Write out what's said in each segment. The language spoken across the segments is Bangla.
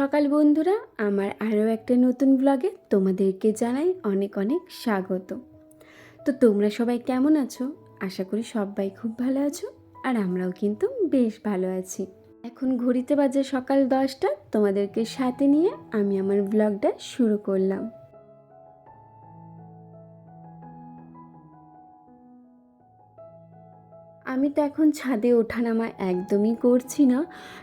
সকাল বন্ধুরা, আমার আরও একটা নতুন ব্লগে তোমাদেরকে জানাই অনেক অনেক স্বাগত। তো তোমরা সবাই কেমন আছো? আশা করি সবাই খুব ভালো আছো, আর আমরাও কিন্তু বেশ ভালো আছি। এখন ঘড়িতে বাজে সকাল দশটা, তোমাদেরকে সাথে নিয়ে আমি আমার ব্লগটা শুরু করলাম। আমি তো এখন ছাদে ওঠানামা একদমই করছি না।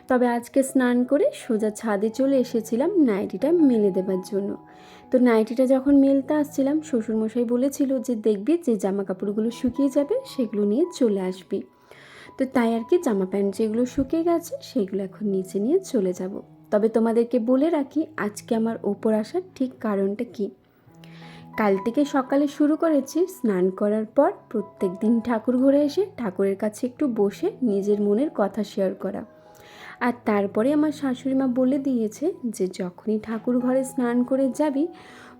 তবে আজকে স্নান করে সোজা ছাদে চলে এসেছিলাম নাইটিটা মেলে দেবার জন্য। তো নাইটিটা যখন মেলতে আসছিলাম, শ্বশুরমশাই বলেছিল যে দেখবি যে জামা কাপড়গুলো শুকিয়ে যাবে, সেগুলো নিয়ে চলে আসবি। তো তাই আর কি জামা প্যান্ট যেগুলো শুকিয়ে গেছে, সেগুলো এখন নিচে নিয়ে চলে যাব। তবে তোমাদেরকে বলে রাখি, আজকে আমার ওপর আসার ঠিক কারণটা কী? কাল থেকে সকালে শুরু করেছি স্নান করার পর প্রত্যেক দিন ঠাকুর ঘরে এসে ঠাকুরের কাছে একটু বসে নিজের মনের কথা শেয়ার করা। আর তারপরে আমার শাশুড়ি মা বলে দিয়েছে যে, যখনই ঠাকুর ঘরে স্নান করে যাবি,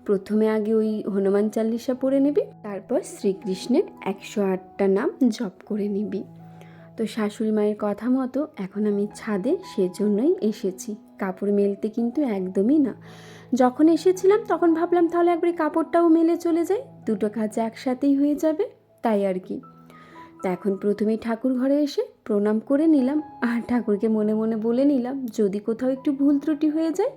প্রথমে আগে ওই হনুমান চাল্লিশা পড়ে নিবি, তারপর শ্রীকৃষ্ণের একশো আটটা নাম জপ করে নিবি। তো শাশুড়ি মায়ের কথা মতো এখন আমি ছাদে সেজন্যই এসেছি। কাপড় মেলতে কিন্তু একদমই না। যখন এসেছিলাম তখন ভাবলাম তাহলে একবার কাপড়টাও মেলে চলে যাই, দুটো কাজ একসাথেই হয়ে যাবে, তাই আর কি। তা এখন প্রথমেই ঠাকুর ঘরে এসে প্রণাম করে নিলাম, আর ঠাকুরকে মনে মনে বলে নিলাম, যদি কোথাও একটু ভুল ত্রুটি হয়ে যায়,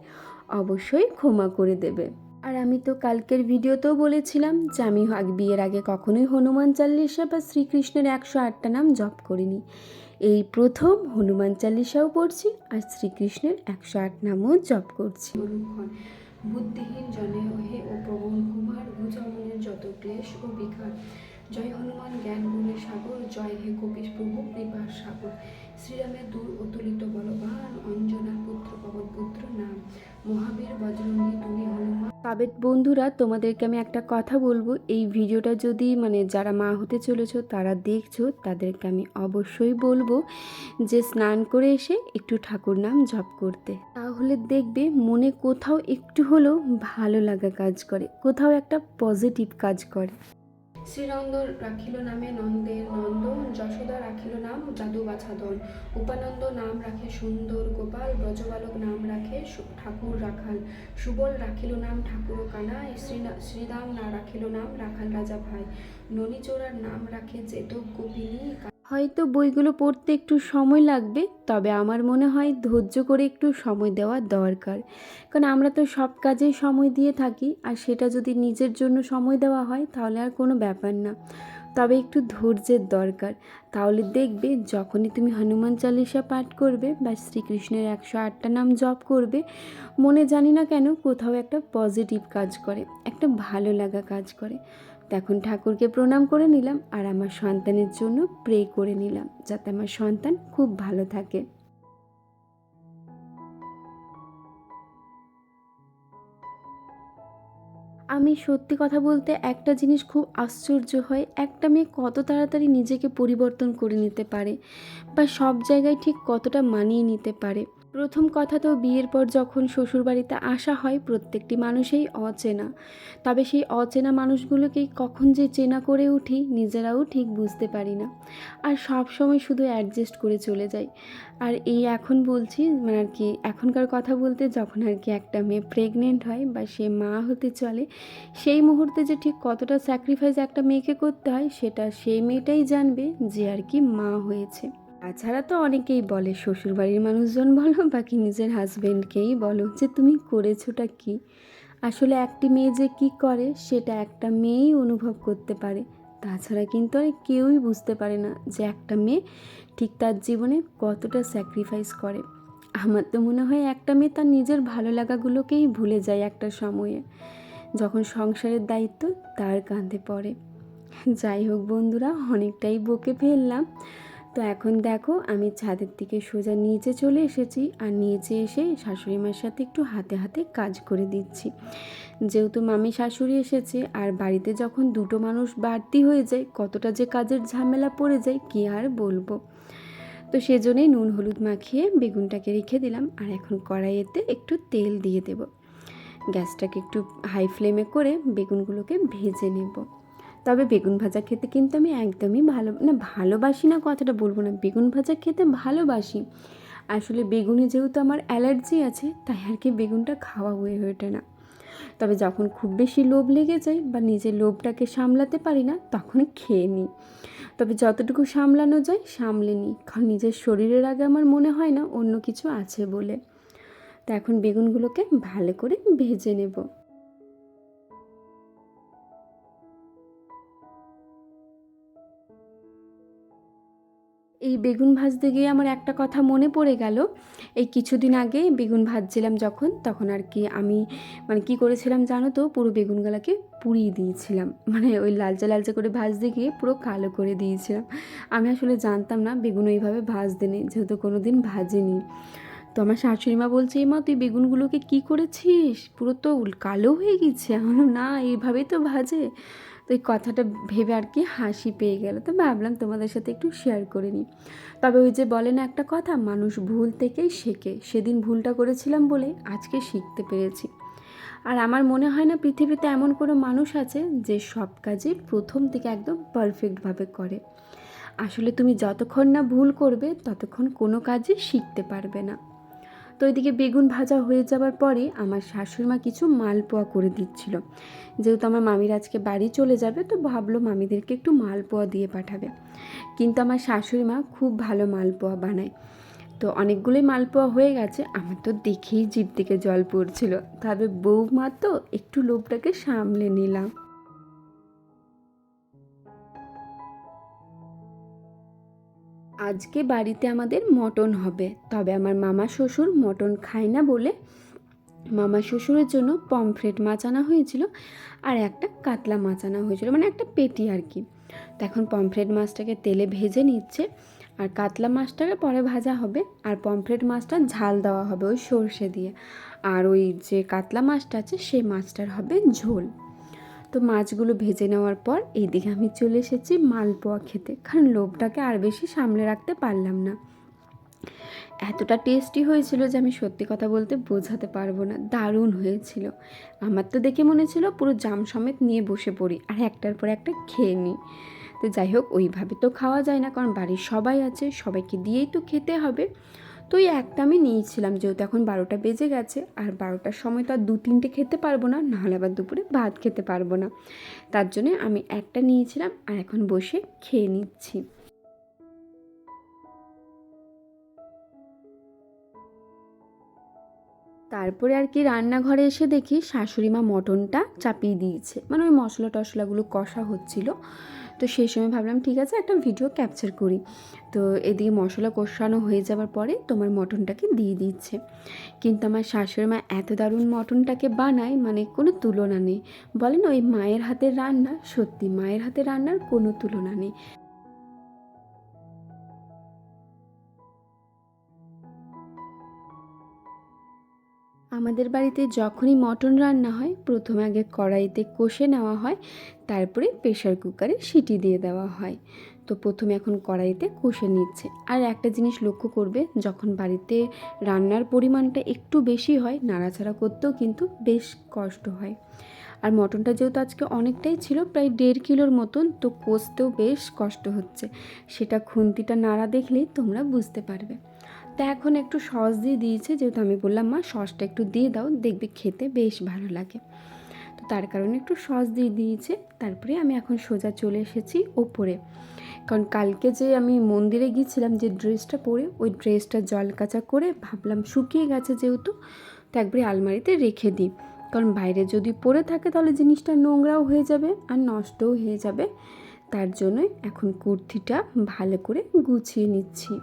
অবশ্যই ক্ষমা করে দেবে। আর আমি তো কালকের ভিডিওতেও বলেছিলাম যে আমি বিয়ের আগে কখনোই হনুমান চাল্লিশা বা শ্রীকৃষ্ণের একশো আটটা নাম জপ করিনি। এই প্রথম হনুমান চালিসাও পড়ছি আর শ্রীকৃষ্ণের একশো আট নামও জপ করছি। বুদ্ধিহীন জনে হে ও প্রবণ কুমার ভুজমনের যত ক্লেশ ও বিকার জয় হনুমান, জ্ঞান গুণের সাগর, জয় হে কপিস প্রভু কৃপার সাগর। শ্রীরামের দূর অতুলিত বলবান, অঞ্জনার পুত্র, পবন পুত্র নাম। মহাবীর, বজরঙ্গী, তুমি হনুমান। তবে বন্ধুরা, তোমাদেরকে আমি একটা কথা বলব। এই ভিডিওটা যদি মানে যারা মা হতে চলেছো, তারা দেখছ, তাদেরকে আমি অবশ্যই বলব যে স্নান করে এসে একটু ঠাকুর নাম জপ করতে। তাহলে দেখবে মনে কোথাও একটু হলেও ভালো লাগা কাজ করে, কোথাও একটা পজিটিভ কাজ করে। শ্রীনন্দ রাখিল নামে নন্দে নন্দন, যশোদা রাখিল নাম জাদু বাছাদন উপানন্দ নাম রাখে সুন্দর গোপাল, ব্রজবালক নাম রাখে ঠাকুর রাখাল। সুবল রাখিল নাম ঠাকুর কানা শ্রীরাম না রাখিল নাম রাখাল রাজা ভাই। ননীচোরার নাম রাখে চেতক গোপিনী হয়তো বইগুলো পড়তে একটু সময় লাগবে, তবে আমার মনে হয় ধৈর্য করে একটু সময় দেওয়া দরকার। কারণ আমরা তো সব কাজেই সময় দিয়ে থাকি, আর সেটা যদি নিজের জন্য সময় দেওয়া হয়, তাহলে আর কোনো ব্যাপার না। তবে একটু ধৈর্যের দরকার। তাহলে দেখবে যখনই তুমি হনুমান চালিসা পাঠ করবে বা শ্রীকৃষ্ণের একশো আটটা নাম জপ করবে, মনে জানি না কেন কোথাও একটা পজিটিভ কাজ করে, একটা ভালো লাগা কাজ করে। তো এখন ঠাকুরকে প্রণাম করে নিলাম আর আমার সন্তানের জন্য প্রে করে নিলাম যাতে আমার সন্তান খুব ভালো থাকে। আমি সত্যি কথা বলতে একটা জিনিস খুব আশ্চর্য হয়, একটা মেয়ে কত তাড়াতাড়ি নিজেকে পরিবর্তন করে নিতে পারে বা সব জায়গায় ঠিক কতটা মানিয়ে নিতে পারে। প্রথম কথা তো বিয়ের পর যখন শ্বশুরবাড়িতে আসা হয়, প্রত্যেকটি মানুষেই অচেনা। তবে সেই অচেনা মানুষগুলোকেই কখন যে চেনা করে উঠি, নিজেরাও ঠিক বুঝতে পারি না। আর সব সময় শুধু অ্যাডজাস্ট করে চলে যাই। আর এই এখন বলছি মানে আর কি, এখনকার কথা বলতে যখন আর কি একটা মেয়ে প্রেগনেন্ট হয় বা সে মা হতে চলে, সেই মুহূর্তে যে ঠিক কতটা স্যাক্রিফাইস একটা মেয়েকে করতে হয়, সেটা সেই মেয়েটাই জানবে যে আর কি মা হয়েছে। তাছাড়া তো অনেকেই বলে শ্বশুরবাড়ির মানুষজন বলো, বাকি নিজের হাজব্যান্ডকেই বলো যে তুমি করেছোটা কি? আসলে একটি মেয়ে যে কি করে, সেটা একটা মেয়েই অনুভব করতে পারে। তাছাড়া কিন্তু আর কেউই বুঝতে পারে না যে একটা মেয়ে ঠিক তার জীবনে কতটা স্যাক্রিফাইস করে। আমার তো মনে হয় একটা মেয়ে তার নিজের ভালো লাগাগুলোকেই ভুলে যায় একটা সময়ে। যখন সংসারের দায়িত্ব তার কাঁধে পড়ে। যাই হোক বন্ধুরা, অনেকটাই বকে ফেললাম। তো এখন দেখো, আমি ছাদের দিকে সোজা নিচে চলে এসেছি আর নিচে এসে শাশুড়ি মার সাথে একটু হাতে হাতে কাজ করে দিচ্ছি। যেহেতু মামি শাশুড়ি এসেছে আর বাড়িতে যখন দুটো মানুষ বাড়তি হয়ে যায়, কতটা যে কাজের ঝামেলা পড়ে যায়, কী আর বলব? তো সেজন্যই নুন হলুদ মাখিয়ে বেগুনটাকে রেখে দিলাম আর এখন কড়াইয়েতে একটু তেল দিয়ে দেব। গ্যাসটাকে একটু হাই ফ্লেমে করে বেগুনগুলোকে ভেজে নেব। তবে বেগুন ভাজা খেতে কিন্তু আমি একদমই ভালো, না ভালোবাসি না কথাটা বলব না, বেগুন ভাজা খেতে ভালোবাসি। আসলে বেগুনে যেহেতু আমার অ্যালার্জি আছে, তাই আর কি বেগুনটা খাওয়া হয়ে ওঠে না। তবে যখন খুব বেশি লোভ লেগে যায় বা নিজের লোভটাকে সামলাতে পারি না, তখন খেয়ে নিই। তবে যতটুকু সামলানো যায়, সামলে নিই, কারণ নিজের শরীরের আগে আমার মনে হয় না অন্য কিছু আছে বলে। তা এখন বেগুনগুলোকে ভালো করে ভেজে নেব। এই বেগুন ভাজতে গিয়ে আমার একটা কথা মনে পড়ে গেল। এই কিছুদিন আগে বেগুন ভাজছিলাম যখন, তখন আর কি আমি মানে কি করেছিলাম জানো তো, পুরো বেগুনগুলোকে পুড়িয়ে দিয়েছিলাম। মানে ওই লালচে লালচে করে ভাজতে গিয়ে পুরো কালো করে দিয়েছিলাম। আমি আসলে জানতাম না বেগুন ওইভাবে ভাজতে নেই, যেহেতু কোনো দিন ভাজিনি। তো আমার শাশুড়ি মা বলছে মা, তুই বেগুনগুলোকে কি করেছিস? পুরো তো কালো হয়ে গেছে। আমি না, এইভাবেই তো ভাজে। তো এই কথাটা ভেবে আর কি হাসি পেয়ে গেল। তো ভাবলাম তোমাদের সাথে একটু শেয়ার করে নিই। তবে ওই যে বলে না একটা কথা, মানুষ ভুল থেকেই শেখে। সেদিন ভুলটা করেছিলাম বলে আজকে শিখতে পেরেছি। আর আমার মনে হয় না পৃথিবীতে এমন কোনো মানুষ আছে যে সব কাজই প্রথম থেকে একদম পারফেক্টভাবে করে। আসলে তুমি যতক্ষণ না ভুল করবে, ততক্ষণ কোনো কাজই শিখতে পারবে না। তো ওইদিকে বেগুন ভাজা হয়ে যাওয়ার পরে আমার শাশুড়িমা কিছু মালপোয়া করে দিচ্ছিল। যেহেতু আমার মামির আজকে বাড়ি চলে যাবে, তো ভাবলো মামিদেরকে একটু মালপোয়া দিয়ে পাঠাবে। কিন্তু আমার শাশুড়িমা খুব ভালো মালপোয়া বানায়। তো অনেকগুলোই মালপোয়া হয়ে গেছে, আমার তো দেখেই জিভ থেকে জল পড়ছিল। তবে বৌমা তো একটু লোভটাকে সামলে নিলাম। আজকে বাড়িতে আমাদের মটন হবে। তবে আমার মামা শ্বশুর মটন খায় না বলে মামা শ্বশুরের জন্য পমফ্রেট মাছ আনা হয়েছিল আর একটা কাতলা মাছ আনা হয়েছিল মানে একটা পেটি আর কি। তো এখন পমফ্রেট মাছটাকে তেলে ভেজে নিচ্ছে আর কাতলা মাছটাকে পরে ভাজা হবে আর পমফ্রেট মাছটা ঝাল দেওয়া হবে ওই সর্ষে দিয়ে। আর ওই যে কাতলা মাছটা আছে সেই মাছটার হবে ঝোল। তো মাছগুলো ভেজে নেওয়ার পর এইদিকে আমি চলে এসেছি মালপোয়া খেতে। কারণ লোভটাকে আর বেশি সামলে রাখতে পারলাম না। এতটা টেস্টি হয়েছিল যে আমি সত্যি কথা বলতে বোঝাতে পারব না। দারুণ হয়েছিল। আমার তো দেখে মনে ছিল পুরো জাম সমেত নিয়ে বসে পড়ি আর একটার পর একটা খেয়ে নিই। তো যাই হোক, ওইভাবে তো খাওয়া যায় না, কারণ বাড়ির সবাই আছে, সবাইকে দিয়েই তো খেতে হবে। তো ওই একটা আমি নিয়েছিলাম যেহেতু এখন বারোটা বেজে গেছে, আর বারোটার সময় তো আর দু তিনটে খেতে পারব না, নাহলে আবার দুপুরে ভাত খেতে পারব না। তার জন্যে আমি একটা নিয়েছিলাম, আর এখন বসে খেয়ে নিচ্ছি। তারপরে আর কি রান্নাঘরে এসে দেখি শাশুড়ি মা মটনটা চাপিয়ে দিয়েছে। মানে ওই মশলা টশলাগুলো কষা হচ্ছিল। তো সেই সময় ভাবলাম, ঠিক আছে, একটা ভিডিও ক্যাপচার করি। তো এদিকে মশলা কষানো হয়ে যাওয়ার পরে তোমার মটনটাকে দিয়ে দিচ্ছে। কিন্তু আমার শাশুড়ি মা এত দারুণ মটনটাকে বানায় মানে কোনো তুলনা নেই। বলেন ওই মায়ের হাতের রান্না, সত্যি মায়ের হাতের রান্নার কোনো তুলনা নেই। আমাদের বাড়িতে যখনই মটন রান্না হয়, প্রথমে আগে কড়াইতে কষে নেওয়া হয়, তারপরে প্রেশার কুকারে সিটি দিয়ে দেওয়া হয়। তো প্রথমে এখন কড়াইতে কষে নিচ্ছে। আর একটা জিনিস লক্ষ্য করবে, যখন বাড়িতে রান্নার পরিমাণটা একটু বেশি হয়, নাড়াচাড়া করতেও কিন্তু বেশ কষ্ট হয়। আর মটনটা যেহেতু আজকে অনেকটাই ছিল, প্রায় দেড় কিলোর মতন, তো কষতেও বেশ কষ্ট হচ্ছে। সেটা খুন্তিটা নাড়া দেখলেই তোমরা বুঝতে পারবে। তা এখন একটু সস দিয়ে দিয়েছে, যেহেতু আমি বললাম, মা, সসটা একটু দিয়ে দাও, দেখবে খেতে বেশ ভালো লাগে। তো তার কারণে একটু সস দিয়ে দিয়েছে, তারপরে আমি এখন সোজা চলে এসেছি ওপরে। কারণ কালকে যে আমি মন্দিরে গিয়েছিলাম, যে ড্রেসটা পরে, ওই ড্রেসটা জল কাচা করে ভাবলাম শুকিয়ে গেছে যেহেতু, তো একবারে আলমারিতে রেখে দিই। কারণ বাইরে যদি পরে থাকে, তাহলে জিনিসটা নোংরাও হয়ে যাবে আর নষ্টও হয়ে যাবে। তার জন্যই এখন কুর্তিটা ভালো করে গুছিয়ে নিচ্ছি।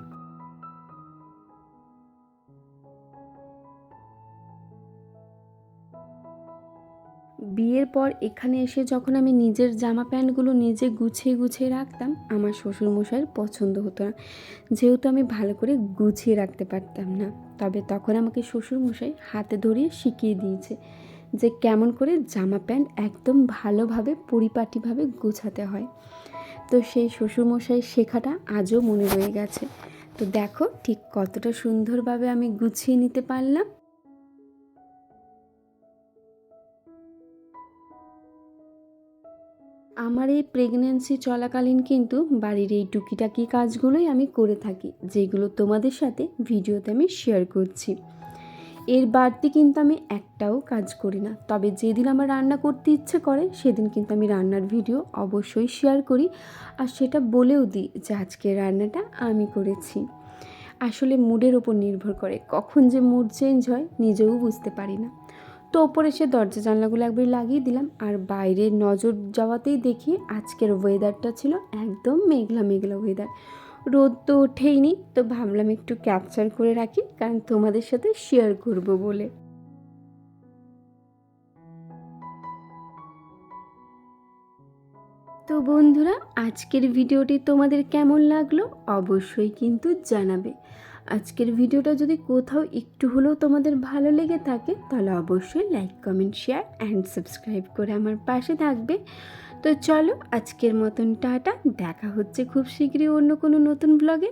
বিয়ের পর এখানে এসে যখন আমি নিজের জামা প্যান্টগুলো নিজে গুছিয়ে গুছিয়ে রাখতাম, আমার শ্বশুরমশাইয়ের পছন্দ হতো না। যেহেতু আমি ভালো করে গুছিয়ে রাখতে পারতাম না, তবে তখন আমাকে শ্বশুরমশাই হাতে ধরিয়ে শিখিয়ে দিয়েছে যে কেমন করে জামা প্যান্ট একদম ভালোভাবে, পরিপাটিভাবে গুছাতে হয়। তো সেই শ্বশুরমশাই শেখাটা আজও মনে রয়ে গেছে। তো দেখো ঠিক কতটা সুন্দরভাবে আমি গুছিয়ে নিতে পারলাম। আমার এই প্রেগনেন্সি চলাকালীন কিন্তু বাড়ির এই টুকিটাকি কাজগুলোই আমি করে থাকি, যেগুলো তোমাদের সাথে ভিডিওতে আমি শেয়ার করছি। এর বাড়তি কিন্তু আমি একটাও কাজ করি না। তবে যেদিন আমার রান্না করতে ইচ্ছে করে, সেদিন কিন্তু আমি রান্নার ভিডিও অবশ্যই শেয়ার করি। আর সেটা বলেও দিই যে আজকে রান্নাটা আমি করেছি। আসলে মুডের ওপর নির্ভর করে, কখন যে মুড চেঞ্জ হয় নিজেও বুঝতে পারি না। তো ওপরে সে দরজা জানলাগুলো একবার লাগিয়ে দিলাম। আর বাইরে নজর যাওয়াতেই দেখি আজকের ওয়েদারটা ছিল একদম মেঘলা মেঘলা ওয়েদার রোদ তো ওঠেইনি, তো ভাবলাম একটু ক্যাপচার করে রাখি, কারণ তোমাদের সাথে শেয়ার করব বলে। তো বন্ধুরা, আজকের ভিডিওটি তোমাদের কেমন লাগল? অবশ্যই কিন্তু জানাবে। আজকের ভিডিওটা যদি কোথাও একটু হলেও তোমাদের ভালো লেগে থাকে, তাহলে অবশ্যই like comment share and subscribe করে আমার পাশে থাকবে। তো চলো আজকের মতন টাটা, দেখা হচ্ছে খুব শীঘ্রই অন্য কোনো নতুন ব্লগে